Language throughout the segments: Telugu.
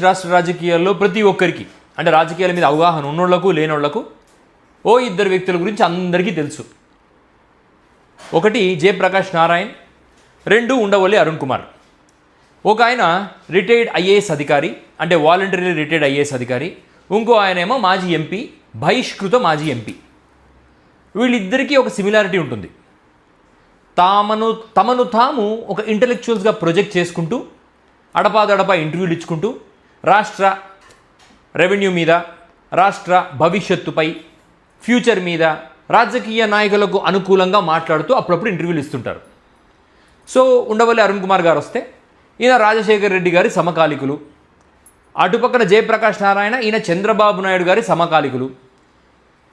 రాష్ట్ర రాజకీయాల్లో ప్రతి ఒక్కరికి అంటే రాజకీయాల మీద అవగాహన ఉన్నోళ్ళకు లేనోళ్ళకు ఓ ఇద్దరు వ్యక్తుల గురించి అందరికీ తెలుసు. ఒకటి జయప్రకాష్ నారాయణ్ రెండు ఉండవల్లి అరుణ్ కుమార్. ఒక ఆయన రిటైర్డ్ ఐఏఎస్ అధికారి అంటే వాలంటరీ రిటైర్డ్ ఐఏఎస్ అధికారి ఇంకో ఆయనేమో మాజీ ఎంపీ బహిష్కృత మాజీ ఎంపీ. వీళ్ళిద్దరికీ ఒక సిమిలారిటీ ఉంటుంది. తామను తమను తాము ఒక ఇంటలెక్చువల్స్గా ప్రొజెక్ట్ చేసుకుంటూ అడపాదడపా ఇంటర్వ్యూలు ఇచ్చుకుంటూ రాష్ట్ర రెవెన్యూ మీద రాష్ట్ర భవిష్యత్తుపై ఫ్యూచర్ మీద రాజకీయ నాయకులకు అనుకూలంగా మాట్లాడుతూ అప్పుడప్పుడు ఇంటర్వ్యూలు ఇస్తుంటారు. సో ఉండవల్లి అరుణ్ కుమార్ గారు వస్తే ఈయన రాజశేఖర్ రెడ్డి గారి సమకాలికులు. అటుపక్కన జయప్రకాష్ నారాయణ ఈయన చంద్రబాబు నాయుడు గారి సమకాలికులు.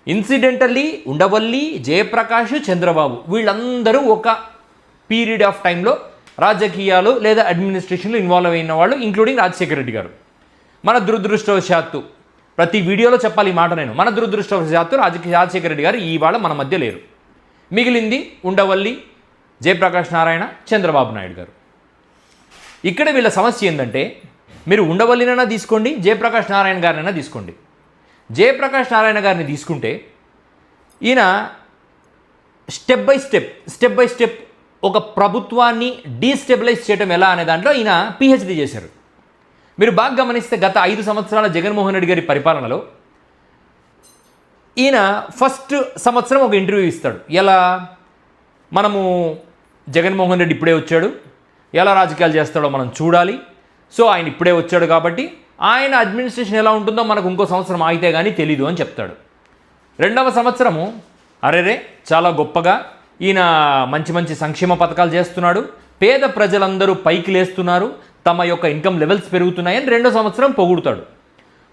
ఇన్సిడెంటల్లీ ఉండవల్లి జయప్రకాష్ చంద్రబాబు వీళ్ళందరూ ఒక పీరియడ్ ఆఫ్ టైంలో రాజకీయాలు లేదా అడ్మినిస్ట్రేషన్లో ఇన్వాల్వ్ అయిన వాళ్ళు ఇంక్లూడింగ్ రాజశేఖర రెడ్డి గారు. మన దురదృష్టవశాత్తు. ప్రతి వీడియోలో చెప్పాలి ఈ మాట నేను. మన దురదృష్టవశాత్తు రాజకీయ రాజశేఖర రెడ్డి గారు ఇవాళ మన మధ్య లేరు. మిగిలింది ఉండవల్లి జయప్రకాష్ నారాయణ చంద్రబాబు నాయుడు గారు. ఇక్కడ వీళ్ళ సమస్య ఏంటంటే మీరు ఉండవల్లినైనా తీసుకోండి జయప్రకాష్ నారాయణ గారినైనా తీసుకోండి. జయప్రకాష్ నారాయణ గారిని తీసుకుంటే ఈయన step by step step by step ఒక ప్రభుత్వాన్ని డీస్టెబిలైజ్ చేయడం ఎలా అనే దాంట్లో ఈయన పిహెచ్డి చేశారు. మీరు బాగా గమనిస్తే గత ఐదు సంవత్సరాల జగన్మోహన్ రెడ్డి గారి పరిపాలనలో ఈయన ఫస్ట్ సంవత్సరం ఒక ఇంటర్వ్యూ ఇస్తాడు. ఎలా? మనము జగన్మోహన్ రెడ్డి ఇప్పుడే వచ్చాడు. ఎలా రాజకీయాలు చేస్తాడో మనం చూడాలి. సో ఆయన ఇప్పుడే వచ్చాడు కాబట్టి ఆయన అడ్మినిస్ట్రేషన్ ఎలా ఉంటుందో మనకు ఇంకో సంవత్సరం ఆగితే కానీ తెలీదు అని చెప్తాడు. రెండవ సంవత్సరము అరెరే చాలా గొప్పగా ఈయన మంచి మంచి సంక్షేమ పథకాలు చేస్తున్నాడు. పేద ప్రజలందరూ పైకి లేస్తున్నారు. తమ యొక్క ఇన్కమ్ లెవెల్స్ పెరుగుతున్నాయని రెండో సంవత్సరం పొగుడుతాడు.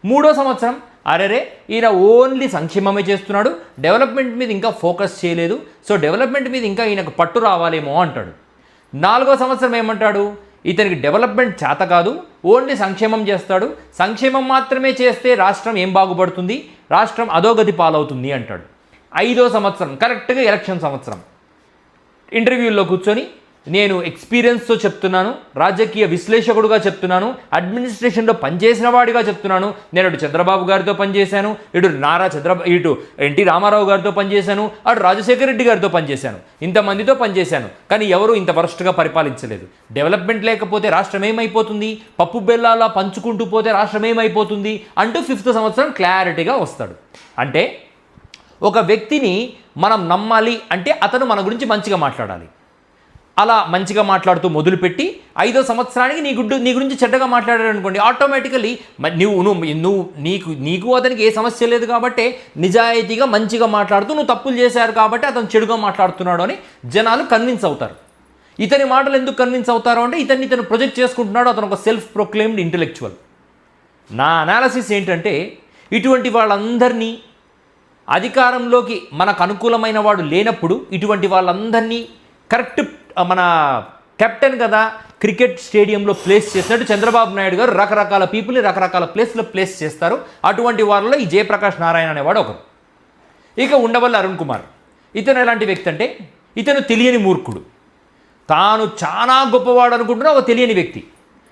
మూడో సంవత్సరం అరెరే ఈయన ఓన్లీ సంక్షేమమే చేస్తున్నాడు. డెవలప్మెంట్ మీద ఇంకా ఫోకస్ చేయలేదు. సో డెవలప్మెంట్ మీద ఇంకా ఈయనకు పట్టు రావాలేమో అంటాడు. నాలుగో సంవత్సరం ఏమంటాడు? ఇతనికి డెవలప్మెంట్ చేత కాదు ఓన్లీ సంక్షేమం చేస్తాడు. సంక్షేమం మాత్రమే చేస్తే రాష్ట్రం ఏం బాగుపడుతుంది? రాష్ట్రం అధోగతి పాలవుతుంది అంటాడు. ఐదో సంవత్సరం కరెక్ట్గా ఎలక్షన్ సంవత్సరం. ఇంటర్వ్యూల్లో కూర్చొని నేను ఎక్స్పీరియన్స్తో చెప్తున్నాను రాజకీయ విశ్లేషకుడుగా చెప్తున్నాను అడ్మినిస్ట్రేషన్లో పనిచేసిన వాడిగా చెప్తున్నాను. నేను అటు చంద్రబాబు గారితో పనిచేశాను ఇటు నారా చంద్ర ఇటు ఎన్టీ రామారావు గారితో పనిచేశాను అటు రాజశేఖర రెడ్డి గారితో పనిచేశాను. ఇంతమందితో పనిచేశాను కానీ ఎవరు ఇంత వరస్ట్గా పరిపాలించలేదు. డెవలప్మెంట్ లేకపోతే రాష్ట్రం ఏమైపోతుంది? పప్పు బెల్లాలా పంచుకుంటూ పోతే రాష్ట్రం ఏమైపోతుంది? అంటూ ఫిఫ్త్ సంవత్సరం క్లారిటీగా వస్తాడు. అంటే ఒక వ్యక్తిని మనం నమ్మాలి అంటే అతను మన గురించి మంచిగా మాట్లాడాలి. అలా మంచిగా మాట్లాడుతూ మొదలుపెట్టి ఐదో సంవత్సరానికి నీ గుడ్డు నీ గురించి చెడ్డగా మాట్లాడాడు అనుకోండి ఆటోమేటికలీ నువ్వు నువ్వు నువ్వు నీకు నీకు అతనికి ఏ సమస్య లేదు కాబట్టి నిజాయితీగా మంచిగా మాట్లాడుతూ నువ్వు తప్పులు చేశారు కాబట్టి అతను చెడుగా మాట్లాడుతున్నాడు అని జనాలు కన్విన్స్ అవుతారు. ఇతని మాటలు ఎందుకు కన్విన్స్ అవుతారు అంటే ఇతన్ని ఇతను ప్రొజెక్ట్ చేసుకుంటున్నాడు అతను ఒక సెల్ఫ్ ప్రొక్లెయిమ్డ్ ఇంటెలెక్చువల్ నా అనాలసిస్ ఏంటంటే ఇటువంటి వాళ్ళందరినీ అధికారంలోకి మనకు అనుకూలమైన వాడు లేనప్పుడు ఇటువంటి వాళ్ళందరినీ కరెక్ట్ మన కెప్టెన్ కదా క్రికెట్ స్టేడియంలో ప్లేస్ చేసినట్టు చంద్రబాబు నాయుడు గారు రకరకాల పీపుల్ని రకరకాల ప్లేస్లో ప్లేస్ చేస్తారు. అటువంటి వాళ్ళలో ఈ జయప్రకాష్ నారాయణ అనేవాడు ఒకరు ఇక ఉండవల్లి అరుణ్ కుమార్. ఇతను ఎలాంటి వ్యక్తి అంటే ఇతను తెలియని మూర్ఖుడు. తాను చాలా గొప్పవాడు అనుకుంటున్న ఒక తెలియని వ్యక్తి.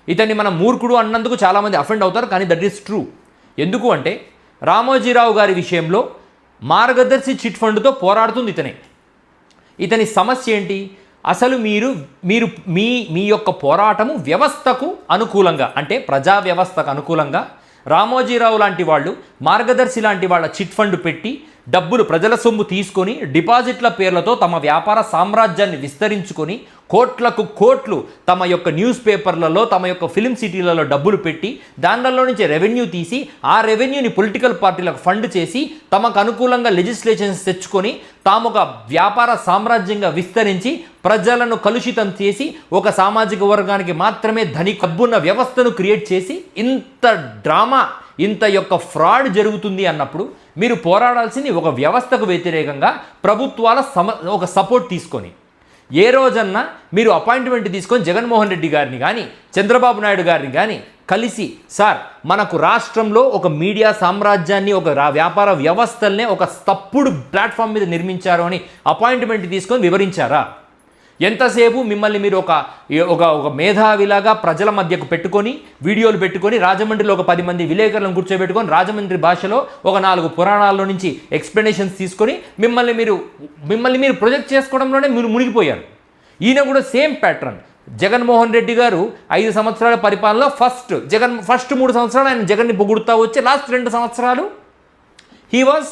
ఇతన్ని మనం మూర్ఖుడు అన్నందుకు చాలామంది అఫెండ్ అవుతారు కానీ దట్ ఈస్ ట్రూ ఎందుకు అంటే రామోజీరావు గారి విషయంలో మార్గదర్శి చిట్ ఫండ్తో పోరాడుతుంది ఇతనే. ఇతని సమస్య ఏంటి? అసలు మీరు మీరు మీ మీ యొక్క పోరాటము వ్యవస్థకు అనుకూలంగా అంటే ప్రజా వ్యవస్థకు అనుకూలంగా రామోజీరావు లాంటి వాళ్ళు మార్గదర్శి లాంటి వాళ్ళ చిట్ ఫండ్ పెట్టి డబ్బులు ప్రజల సొమ్ము తీసుకొని డిపాజిట్ల పేర్లతో తమ వ్యాపార సామ్రాజ్యాన్ని విస్తరించుకొని కోట్లకు కోట్లు తమ యొక్క న్యూస్ పేపర్లలో తమ యొక్క ఫిలిం సిటీలలో డబ్బులు పెట్టి దానిలో నుంచి రెవెన్యూ తీసి ఆ రెవెన్యూని పొలిటికల్ పార్టీలకు ఫండ్ చేసి తమకు అనుకూలంగా లెజిస్లేషన్స్ తెచ్చుకొని తాము ఒక వ్యాపార సామ్రాజ్యంగా విస్తరించి ప్రజలను కలుషితం చేసి ఒక సామాజిక వర్గానికి మాత్రమే ధని కబ్బున్న వ్యవస్థను క్రియేట్ చేసి ఇంత డ్రామా ఇంత యొక్క ఫ్రాడ్ జరుగుతుంది అన్నప్పుడు మీరు పోరాడాల్సింది ఒక వ్యవస్థకు వ్యతిరేకంగా ప్రభుత్వాల సమ ఒక సపోర్ట్ తీసుకొని. ఏ రోజన్నా మీరు అపాయింట్మెంట్ తీసుకొని జగన్మోహన్ రెడ్డి గారిని కానీ చంద్రబాబు నాయుడు గారిని కానీ కలిసి సార్ మనకు రాష్ట్రంలో ఒక మీడియా సామ్రాజ్యాన్ని ఒక వ్యాపార వ్యవస్థల్నే ఒక తప్పుడు ప్లాట్ఫామ్ మీద నిర్మించారు అని అపాయింట్మెంట్ తీసుకొని వివరించారా? ఎంతసేపు మిమ్మల్ని మీరు ఒక ఒక ఒక మేధావిలాగా ప్రజల మధ్యకు పెట్టుకొని వీడియోలు పెట్టుకొని రాజమండ్రిలో ఒక పది మంది విలేకరులను కూర్చోబెట్టుకొని రాజమండ్రి భాషలో ఒక నాలుగు పురాణాల్లో నుంచి ఎక్స్ప్లెనేషన్స్ తీసుకొని మిమ్మల్ని మీరు మిమ్మల్ని మీరు ప్రొజెక్ట్ చేసుకోవడంలోనే మీరు మునిగిపోయారు. ఈయన కూడా సేమ్ ప్యాటర్న్. జగన్మోహన్ రెడ్డి గారు ఐదు సంవత్సరాల పరిపాలనలో ఫస్ట్ జగన్ ఫస్ట్ మూడు సంవత్సరాలు ఆయన జగన్ని పొగుడుతూ వచ్చి లాస్ట్ రెండు సంవత్సరాలు హీ వాజ్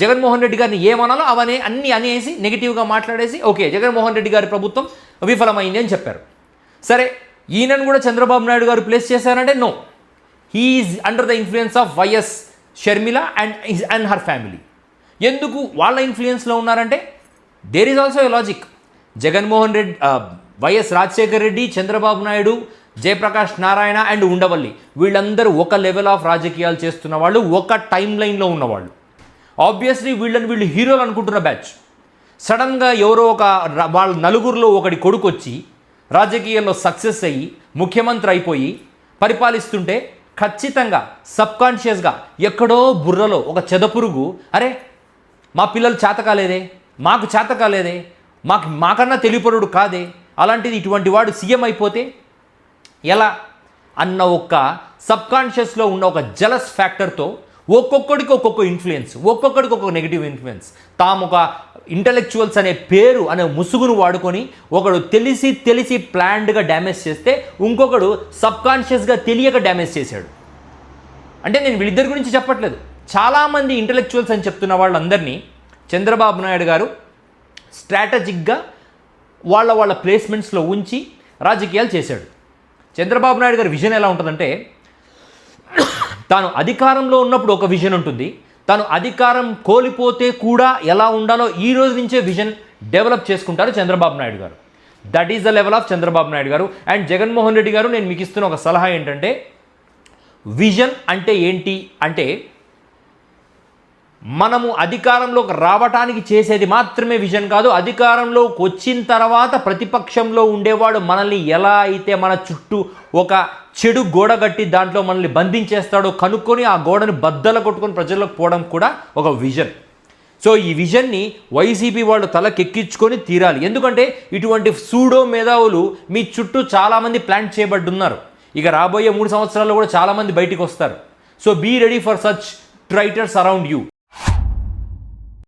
జగన్మోహన్ రెడ్డి గారిని ఏమనాలో అవనే అన్ని అనేసి నెగిటివ్గా మాట్లాడేసి ఓకే జగన్మోహన్ రెడ్డి గారి ప్రభుత్వం విఫలమైంది అని చెప్పారు. సరే ఈయనను కూడా చంద్రబాబు నాయుడు గారు ప్లేస్ చేశారంటే no he's under the influence of YS Sharmila and and her family ఎందుకు వాళ్ళ ఇన్ఫ్లుయెన్స్లో ఉన్నారంటే there is also a logic Jaganmohan Reddy YS Rajasekhar Reddy Chandrababu Naidu Jayaprakash Narayana and Undavalli వీళ్ళందరూ ఒక లెవెల్ ఆఫ్ రాజకీయాలు చేస్తున్న వాళ్ళు ఒక టైం లైన్లో ఉన్నవాళ్ళు. ఆబ్వియస్లీ వీళ్ళని వీళ్ళు హీరోలు అనుకుంటున్న బ్యాచ్. సడన్గా ఎవరో ఒక వాళ్ళ నలుగురిలో ఒకటి కొడుకు వచ్చి రాజకీయాల్లో సక్సెస్ అయ్యి ముఖ్యమంత్రి అయిపోయి పరిపాలిస్తుంటే ఖచ్చితంగా సబ్కాన్షియస్గా ఎక్కడో బుర్రలో ఒక చెదపురుగు అరే మా పిల్లలు చేతకాలేదే మాకు చేతకాలేదే మాకు మాకన్నా తెలియపరుడు కాదే అలాంటిది ఇటువంటి వాడు సీఎం అయిపోతే ఎలా? అన్న ఒక్క సబ్కాన్షియస్లో ఉన్న ఒక జలస్ ఫ్యాక్టర్తో ఒక్కొక్కడికి ఒక్కొక్క ఇన్ఫ్లుయెన్స్ ఒక్కొక్కడికి ఒక్కొక్క నెగిటివ్ ఇన్ఫ్లుయెన్స్ తాము ఒక ఇంటలెక్చువల్స్ అనే పేరు అనే ముసుగును వాడుకొని ఒకడు తెలిసి తెలిసి ప్లాన్డ్గా డ్యామేజ్ చేస్తే ఇంకొకడు సబ్కాన్షియస్గా తెలియక డ్యామేజ్ చేశాడు. అంటే నేను వీళ్ళిద్దరి గురించి చెప్పట్లేదు. చాలామంది ఇంటలెక్చువల్స్ అని చెప్తున్న వాళ్ళందరినీ చంద్రబాబు నాయుడు గారు స్ట్రాటజిక్గా వాళ్ళ వాళ్ళ ప్లేస్మెంట్స్లో ఉంచి రాజకీయాలు చేశాడు. చంద్రబాబు నాయుడు గారి విజన్ ఎలా ఉంటుందంటే తాను అధికారంలో ఉన్నప్పుడు ఒక విజన్ ఉంటుంది. తాను అధికారం కోల్పోతే కూడా ఎలా ఉండాలో ఈ రోజు నుంచే విజన్ డెవలప్ చేసుకుంటారు చంద్రబాబు నాయుడు గారు. That is the level of Chandrababu Naidu గారు. అండ్ జగన్మోహన్ రెడ్డి గారు నేను మీకు ఇస్తున్న ఒక సలహా ఏంటంటే విజన్ అంటే ఏంటి అంటే మనము అధికారంలోకి రావటానికి చేసేది మాత్రమే విజన్ కాదు అధికారంలోకి వచ్చిన తర్వాత ప్రతిపక్షంలో ఉండేవాడు మనల్ని ఎలా అయితే మన చుట్టూ ఒక చెడు గోడ కట్టి దాంట్లో మనల్ని బంధించేస్తాడో కనుక్కొని ఆ గోడని బద్దల కొట్టుకొని ప్రజల్లోకి పోవడం కూడా ఒక విజన్ సో ఈ విజన్ని వైసీపీ వాళ్ళు తలకెక్కించుకొని తీరాలి. ఎందుకంటే ఇటువంటి సూడో మేధావులు మీ చుట్టూ చాలామంది ప్లాన్ చేయబడ్డున్నారు. ఇక రాబోయే మూడు సంవత్సరాల్లో కూడా చాలామంది బయటికి వస్తారు. So be ready for such traitors around you